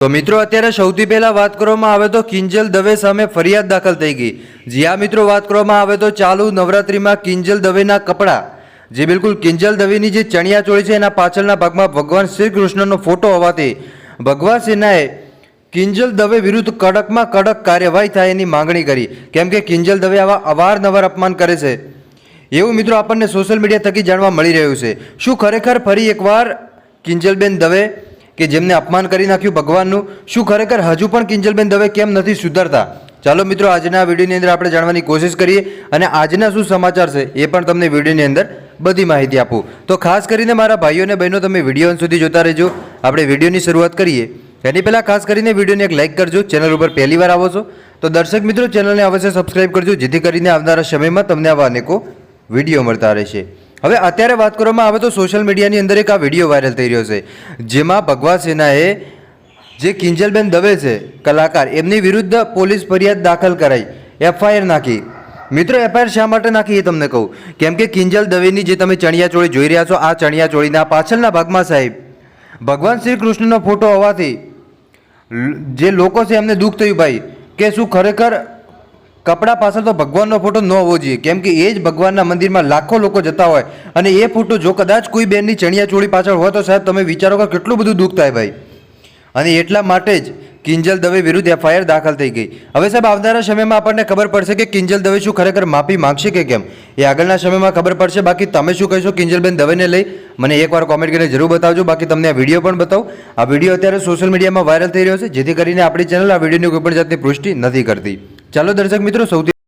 તો મિત્રો, અત્યારે સૌથી પહેલા વાત કરવામાં આવે તો કિંજલ દવે સામે ફરિયાદ દાખલ થઈ ગઈ. જ્યાં મિત્રો, વાત કરવામાં આવે તો ચાલુ નવરાત્રિમાં કિંજલ દવેના કપડાં. જે બિલકુલ કિંજલ દવેની જે ચણિયા ચોળી છે, એના પાછળના ભાગમાં ભગવાન શ્રી કૃષ્ણનો ફોટો હોવાથી ભગવાન સિન્હાએ કિંજલ દવે વિરુદ્ધ કડકમાં કડક કાર્યવાહી થાય એની માંગણી કરી. કેમ કે કિંજલ દવે આવા અવારનવાર અપમાન કરે છે. એવું મિત્રો આપણને સોશિયલ મીડિયા થકી જાણવા મળી રહ્યું છે. શું ખરેખર ફરી એકવાર કિંજલબેન દવે કે જેમને અપમાન કરી નાખ્યું ભગવાનનું, શું ખરેખર હજુ પણ કિંજલબેન દવે કેમ નથી સુધરતા? ચાલો મિત્રો, આજના વિડીયોની અંદર આપણે જાણવાની કોશિશ કરીએ અને આજના શું સમાચાર છે એ પણ તમને વિડીયોની અંદર બધી માહિતી આપું. તો ખાસ કરીને મારા ભાઈઓ અને બહેનો, તમે વીડિયો સુધી જોતા રહેજો. આપણે વિડીયોની શરૂઆત કરીએ. એની પહેલાં ખાસ કરીને વિડીયોને એક લાઇક કરજો. ચેનલ ઉપર પહેલી વાર આવો છો, તો દર્શક મિત્રો, ચેનલને અવશ્ય સબસ્ક્રાઇબ કરજો, જેથી કરીને આવનારા સમયમાં તમને આવા અનેકો વીડિયો મળતા રહેશે. હવે અત્યારે વાત કરવામાં આવે તો સોશિયલ મીડિયાની અંદર એક આ વીડિયો વાયરલ થઈ રહ્યો છે, જેમાં ભગવા સેનાએ જે કિંજલબેન દવે છે, કલાકાર, એમની વિરુદ્ધ પોલીસ ફરિયાદ દાખલ કરાઈ, એફઆઈઆર નાખી. મિત્રો, એફઆઈઆર શા માટે નાખી એ તમને કહું? કેમ કે કિંજલ દવેની જે તમે ચણિયાચોળી જોઈ રહ્યા છો, આ ચણિયાચોળીના પાછળના ભાગમાં સાહેબ, ભગવાન શ્રી કૃષ્ણનો ફોટો હોવાથી જે લોકો છે એમને દુઃખ થયું ભાઈ, કે શું ખરેખર કપડા પાછળ તો ભગવાનનો ફોટો ન હોવો જોઈએ, કેમ કે એ જ ભગવાનના મંદિરમાં લાખો લોકો જતા હોય. અને એ ફોટો જો કદાચ કોઈ બેનની ચણિયા ચોળી પાછળ હોય તો સાહેબ તમે વિચારો કે કેટલું બધું દુઃખ થાય ભાઈ. અને એટલા માટે જ કિંજલ દવે વિરુદ્ધ એફઆઈઆર દાખલ થઈ ગઈ. હવે સાહેબ આવનારા સમયમાં આપણને ખબર પડશે કે કિંજલ દવે શું ખરેખર માફી માંગશે કે કેમ? એ આગળના સમયમાં ખબર પડશે. બાકી તમે શું કહેશો કિંજલબેન દવેને લઈ? મને એકવાર કોમેન્ટ કરીને જરૂર બતાવજો. બાકી તમને આ વીડિયો પણ બતાવો. આ વીડિયો અત્યારે સોશિયલ મીડિયામાં વાયરલ થઈ રહ્યો છે, જેથી કરીને આપણી ચેનલ આ વિડીયોની કોઈ પણ જાતની પુષ્ટિ નથી કરતી. ચાલો દર્શક મિત્રો સૌથી